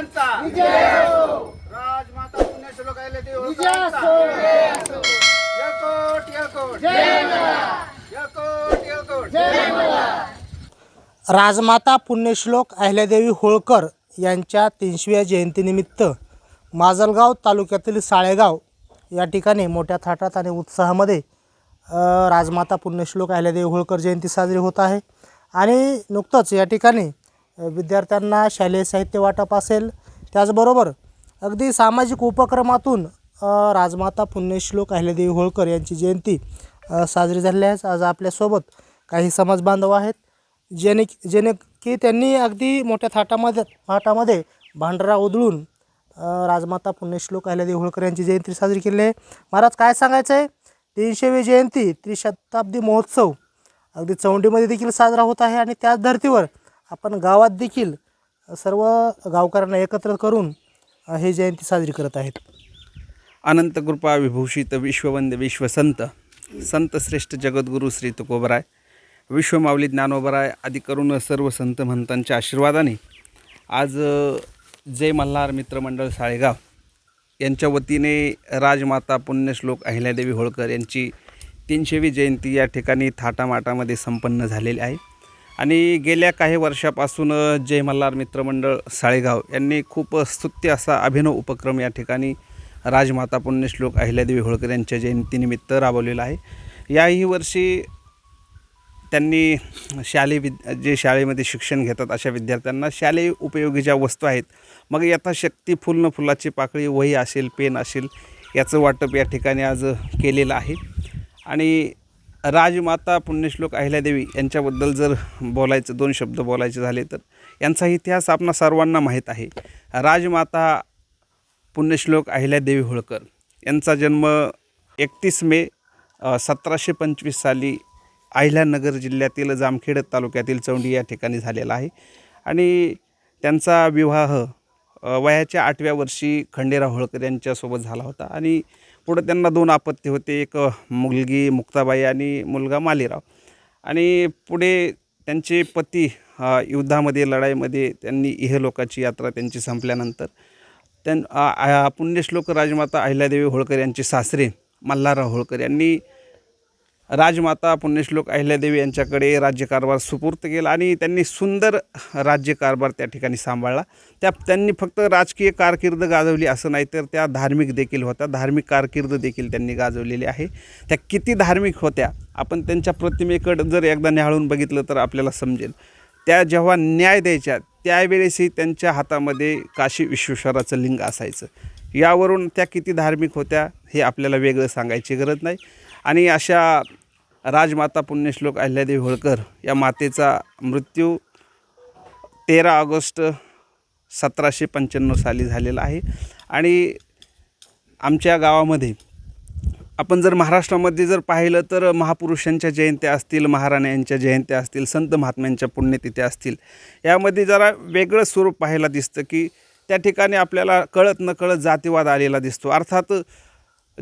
होळकरांचा राजमाता पुण्यश्लोक अहिल्यादेवी होळकरांचा यळकोट यळकोट. यळकोट यळकोट. राजमाता पुण्यश्लोक अहिल्यादेवी होळकर यांच्या तीनशेव्या जयंतीनिमित्त माजलगाव तालुक्यातील साळेगाव या ठिकाणी मोठ्या थाटात आणि उत्साहामध्ये राजमाता पुण्यश्लोक अहिल्यादेवी होळकर जयंती साजरी होत आहे. आणि नुकतंच या ठिकाणी विद्यार्थ्यांना शालेय साहित्य वाटप असेल. त्याचबरोबर अगदी सामाजिक उपक्रमातून राजमाता पुण्यश्लोक अहिल्यादेवी होळकर यांची जयंती साजरी झाली आहे. आज आपल्यासोबत काही समाज बांधव आहेत जेणे जेणे की त्यांनी अगदी मोठ्या थाटामध्ये थाटामध्ये भांडरा उधळून राजमाता पुण्यश्लोक अहिल्यादेवी होळकर यांची जयंती साजरी केली आहे. महाराज काय सांगायचं आहे तीनशेवी जयंती त्रिशताब्दी महोत्सव अगदी चौंडीमध्ये देखील साजरा होत आहे आणि त्याच धर्तीवर आपण गावात देखील सर्व गावकऱ्यांना एकत्र करून हे जयंती साजरी करत आहेत. अनंत कृपा विभूषित विश्ववंद विश्वसंत संत. श्रेष्ठ जगद्गुरू श्री तुकोबराय. विश्वमाऊली ज्ञानोबराय आदी करून सर्व संत महंतांच्या आशीर्वादाने आज जय मल्हार मित्रमंडळ साळेगाव यांच्या वतीने राजमाता पुण्यश्लोक अहिल्यादेवी होळकर यांची तीनशेवी जयंती या ठिकाणी थाटामाटामध्ये संपन्न झालेली आहे. आणि गेल्या काही वर्षापासून जय मल्हार मित्रमंडळ साळेगाव यांनी खूप स्तुत्य असा अभिनव उपक्रम या ठिकाणी राजमाता पुण्यश्लोक अहिल्यादेवी होळकर यांच्या जयंतीनिमित्त राबवलेला आहे. याही वर्षी त्यांनी शालेय विद जे शाळेमध्ये शिक्षण घेतात अशा विद्यार्थ्यांना शालेय उपयोगी ज्या वस्तू आहेत मग यथाशक्ती फुल न फुलाची पाकळी वही असेल पेन असेल याचं वाटप या ठिकाणी आज केलेलं आहे. आणि राजमाता पुण्यश्लोक अहिल्यादेवी यांच्याबद्दल जर बोलायचं दोन शब्द बोलायचे झाले तर. यांचा इतिहास आपणा सर्वांना माहीत आहे. राजमाता पुण्यश्लोक अहिल्यादेवी होळकर यांचा जन्म एकतीस मे सतराशे पंचवीस साली अहिल्यानगर जिल्ह्यातील जामखेड तालुक्यातील चौंडी या ठिकाणी झालेला आहे. आणि त्यांचा विवाह वयाच्या आठव्या वर्षी खंडेराव होळकर यांच्यासोबत झाला होता आणि पुढं त्यांना दोन आपत्ती होते. एक मुलगी मुक्ताबाई आणि मुलगा मालेराव. आणि पुढे त्यांचे पती युद्धामध्ये लढाईमध्ये त्यांनी इहलोकाची यात्रा त्यांची संपल्यानंतर त्यां पुण्यश्लोक राजमाता अहिल्यादेवी होळकर यांचे सासरे मल्हारराव होळकर यांनी राजमाता पुण्यश्लोक अहिल्यादेवी यांच्याकडे राज्यकारभार सुपूर्त केला आणि त्यांनी सुंदर राज्यकारभार त्या ठिकाणी सांभाळला. त्या त्यांनी फक्त राजकीय कारकीर्द गाजवली असं नाही तर त्या धार्मिक देखील होत्या. धार्मिक कारकीर्द देखील त्यांनी गाजवलेली आहे. त्या किती धार्मिक होत्या आपण त्यांच्या प्रतिमेकडं जर एकदा न्याहाळून बघितलं तर आपल्याला समजेल. त्या जेव्हा न्याय द्यायच्या त्यावेळेसही त्यांच्या हातामध्ये काशी विश्वेश्वराचं लिंग असायचं. यावरून त्या किती धार्मिक होत्या हे आपल्याला वेगळं सांगायची गरज नाही. आणि अशा राजमाता पुण्यश्लोक अहिल्यादेवी होळकर या मातेचा मृत्यू तेरा ऑगस्ट सतराशे पंच्याण्णव साली झालेला आहे. आणि आमच्या गावामध्ये आपण जर महाराष्ट्रामध्ये जर पाहिलं तर महापुरुषांच्या जयंत्या असतील महाराण्यांच्या जयंत्या असतील संत महात्म्यांच्या पुण्यतिथ्या असतील. यामध्ये जरा वेगळं स्वरूप पाहायला दिसतं की त्या ठिकाणी आपल्याला कळत न कळत जातीवाद आलेला दिसतो. अर्थात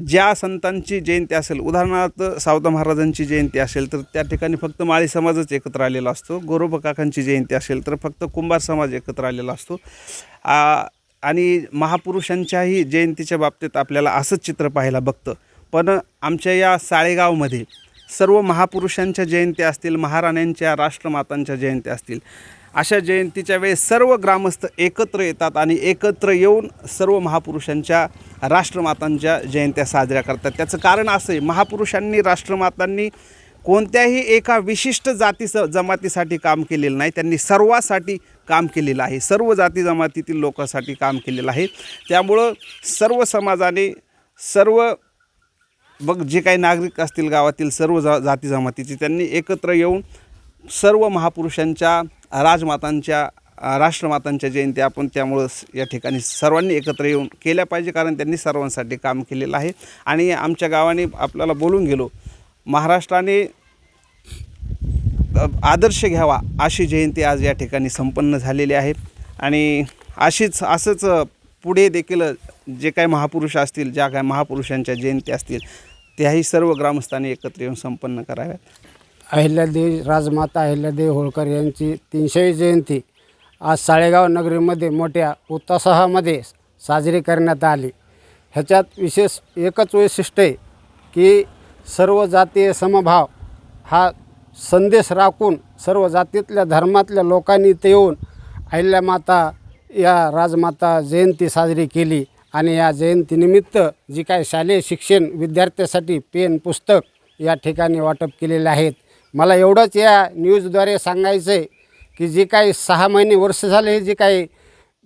ज्या संतांची जयंती असेल उदाहरणार्थ सावता महाराजांची जयंती असेल तर त्या ठिकाणी फक्त माळी समाजच एकत्र आलेला असतो. गोरोबा काकांची जयंती असेल तर फक्त कुंभार समाज एकत्र आलेला असतो. आणि महापुरुषांच्याही जयंतीच्या बाबतीत आपल्याला असंच चित्र पाहायला बघतं. पण आमच्या या साळेगावमध्ये सर्व महापुरुषांच्या जयंत्या असतील महाराण्यांच्या राष्ट्रमातांच्या जयंत्या असतील अशा जयंतीच्या वेळेस सर्व ग्रामस्थ एकत्र येतात आणि एकत्र येऊन सर्व महापुरुषांच्या राष्ट्रमातांच्या जयंत्या साजऱ्या करतात. त्याचं कारण असं आहे महापुरुषांनी राष्ट्रमातांनी कोणत्याही एका विशिष्ट जाती स जमातीसाठी काम केलेलं नाही. त्यांनी सर्वासाठी काम केलेलं आहे. सर्व जाती जमातीतील लोकांसाठी काम केलेलं आहे. त्यामुळं सर्व समाजाने सर्व बघ जे काही नागरिक असतील गावातील सर्व जा जाती जमातीचे त्यांनी एकत्र येऊन सर्व महापुरुषांच्या राजमातांच्या राष्ट्रमातांच्या जयंती आपण त्यामुळं या ठिकाणी सर्वांनी एकत्र येऊन केल्या पाहिजे कारण त्यांनी सर्वांसाठी काम केलेलं आहे. आणि आमच्या गावाने आपल्याला बोलून गेलो महाराष्ट्राने आदर्श घ्यावा अशी जयंती आज या ठिकाणी संपन्न झालेली आहे. आणि अशीच असंच पुढे देखील जे काही महापुरुष असतील ज्या काही महापुरुषांच्या जयंती असतील त्याही सर्व ग्रामस्थांनी एकत्र येऊन संपन्न कराव्यात. अहिल्यादेवी राजमाता अहिल्यादेवी होळकर यांची तीनशेवी जयंती आज साळेगाव नगरीमध्ये मोठ्या उत्साहामध्ये साजरी करण्यात आली. ह्याच्यात विशेष एकच वैशिष्ट्य आहे की सर्व जातीय समभाव हा संदेश राखून सर्व जातीतल्या धर्मातल्या लोकांनी इथे येऊन अहिल्या माता या राजमाता जयंती साजरी केली आणि या जयंतीनिमित्त जी काय शालेय शिक्षण विद्यार्थ्यासाठी पेन पुस्तक या ठिकाणी वाटप केलेले आहेत. मला एवढंच या न्यूजद्वारे सांगायचं आहे की जे काही सहा महिने वर्ष झाले हे जे काही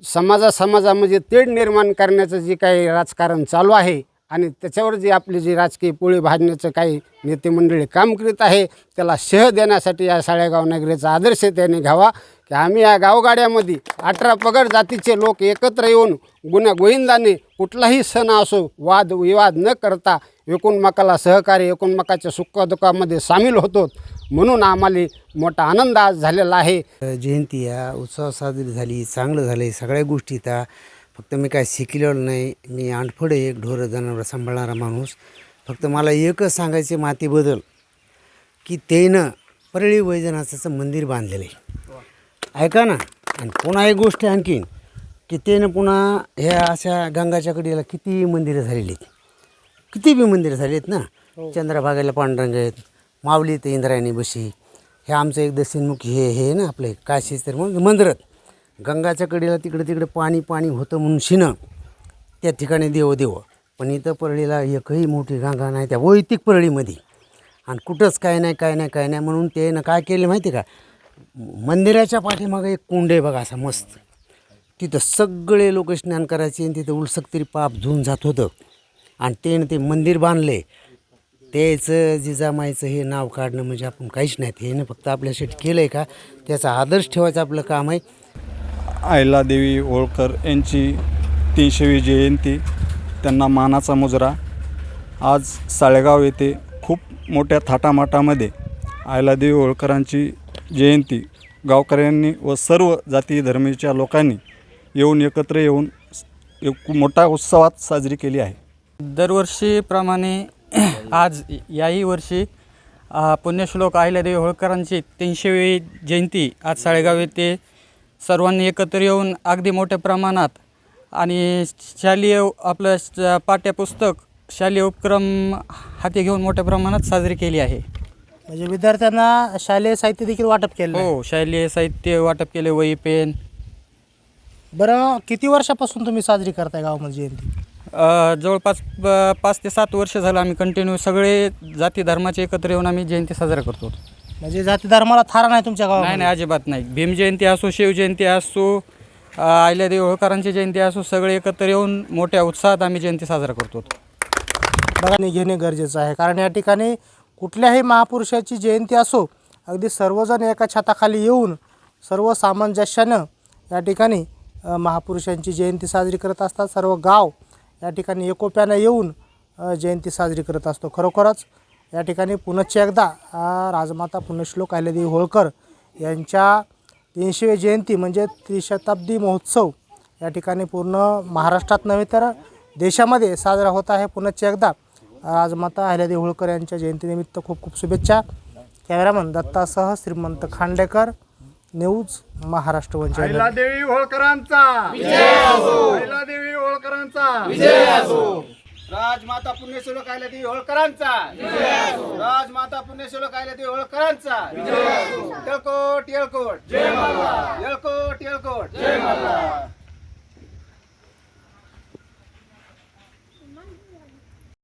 समाजा समाजामध्ये तेढ निर्माण करण्याचं जे काही राजकारण चालू आहे आणि त्याच्यावर जी आपली जे राजकीय पोळी भाजण्याचं काही नेते मंडळी काम करीत आहे त्याला शह देण्यासाठी या साळेगाव नगरीचा आदर्श त्यांनी घ्यावा. की आम्ही या गावगाड्यामध्ये अठरा पगड जातीचे लोक एकत्र येऊन गुन्हा गोविंदाने कुठलाही सण असो वाद विवाद न करता एकूणमकाला सहकार्य एकूणमकाच्या सुखदुःखामध्ये सामील होतो. म्हणून आम्हाला मोठा आनंद आज झालेला आहे. जयंती या उत्सव साजरी झाली चांगलं झालं आहे सगळ्या गोष्टी त्या. फक्त मी काय शिकलेलो नाही मी आणफड एक ढोरं जनावर सांभाळणारा माणूस. फक्त मला एकच सांगायचे मातीबद्दल की त्यानं परळी वैजनाथाचं मंदिर बांधलेलं आहे. ऐका ना आणि पुन्हा एक गोष्ट आणखीन की त्यानं पुन्हा ह्या अशा गंगाच्या कडेला किती मंदिरं झालेली आहेत. किती बी मंदिरं झाली आहेत ना. चंद्रभागेला पांडुरंग आहेत माऊली ते इंद्रायणी बशी. हे आमचं एक दक्षिणमुखी हे हे ना आपलं काशी तर मग मंदिरात. गंगाच्या कडेला तिकडे तिकडे पाणी पाणी होतं म्हणून शिनं त्या ठिकाणी देव देव पण इथं परळीला एकही मोठी गंगा नाही त्या वैतिक परळीमध्ये. आणि कुठंच काय नाही काय नाही काय नाही म्हणून ते ना काय केले माहिती आहे का? मंदिराच्या पाठीमागे एक कुंड आहे बघा असा मस्त. तिथं सगळे लोक स्नान करायचे आणि तिथं उलसक तरी पाप धुवून जात होतं. आणि त्यानं ते मंदिर बांधले. त्याचं जिजामाईचं हे नाव काढणं म्हणजे आपण काहीच नाही. हे फक्त आपल्यासाठी केलं आहे का? त्याचा आदर्श ठेवायचं आपलं काम आहे. अहिलादेवी होळकर यांची तीनशेवी जयंती त्यांना मानाचा मुजरा. आज साळेगाव येथे खूप मोठ्या थाटामाटामध्ये अहिलादेवी होळकरांची जयंती. गावकऱ्यांनी व सर्व जाती धर्मीच्या लोकांनी येऊन एकत्र येऊन एक मोठा उत्सवात साजरी केली आहे. दरवर्षीप्रमाणे आज याही वर्षी पुण्यश्लोक अहिल्यादेवी होळकरांची तीनशेवी जयंती आज साळेगाव येथे सर्वांनी एकत्र येऊन अगदी मोठ्या प्रमाणात आणि शालेय आपलं पाठ्यपुस्तक शालेय उपक्रम हाती घेऊन मोठ्या प्रमाणात साजरी केली आहे. म्हणजे विद्यार्थ्यांना शालेय साहित्य देखील वाटप केलं. हो शालेय साहित्य वाटप केले वही पेन. बरं किती वर्षापासून तुम्ही साजरी करताय गावामध्ये जयंती? जवळपास पाच ते सात वर्ष झालं आम्ही कंटिन्यू सगळे जाती धर्माचे एकत्र येऊन आम्ही जयंती साजरा करतो. म्हणजे जाती धर्माला थारा नाही तुमच्या नाही गावामध्ये. नाही अजिबात नाही. भीम जयंती असो शिवजयंती असो अ, अहिल्यादेवी होळकरांची जयंती असो सगळे एकत्र येऊन मोठ्या उत्साहात आम्ही जयंती साजरा करतो. बघा घेणे गरजेचं आहे. कारण या ठिकाणी कुठल्याही महापुरुषाची जयंती असो अगदी सर्वजण एका छताखाली येऊन सर्व सामंजस्यानं या ठिकाणी अ, महापुरुषांची जयंती साजरी करत असतात. सर्व गाव या ठिकाणी एकोप्यानं येऊन अ, जयंती साजरी करत असतो. खरोखरच या ठिकाणी पुनश्च एकदा राजमाता पुण्यश्लोक अहिल्यादेवी होळकर यांच्या तीनशे जयंती म्हणजे त्रिशताब्दी महोत्सव या ठिकाणी पूर्ण महाराष्ट्रात नव्हे तर देशामध्ये साजरा होत आहे. पुनश्च एकदा राजमाता अहिल्यादेवी होळकर यांच्या जयंतीनिमित्त खूप खूप शुभेच्छा. कॅमेरामन दत्तासह श्रीमंत खांडेकर न्यूज महाराष्ट्र चॅनल. अहिलादेवी होळकरांचा! अहिलादेवी होळकरांचा! राजमाता पुण्यश्लोक ती होळकरांचा. राजमाता पुण्यश्लोक अहिलादेवी होळकरांचा. येळकोट येळकोट. येळकोट येळकोट.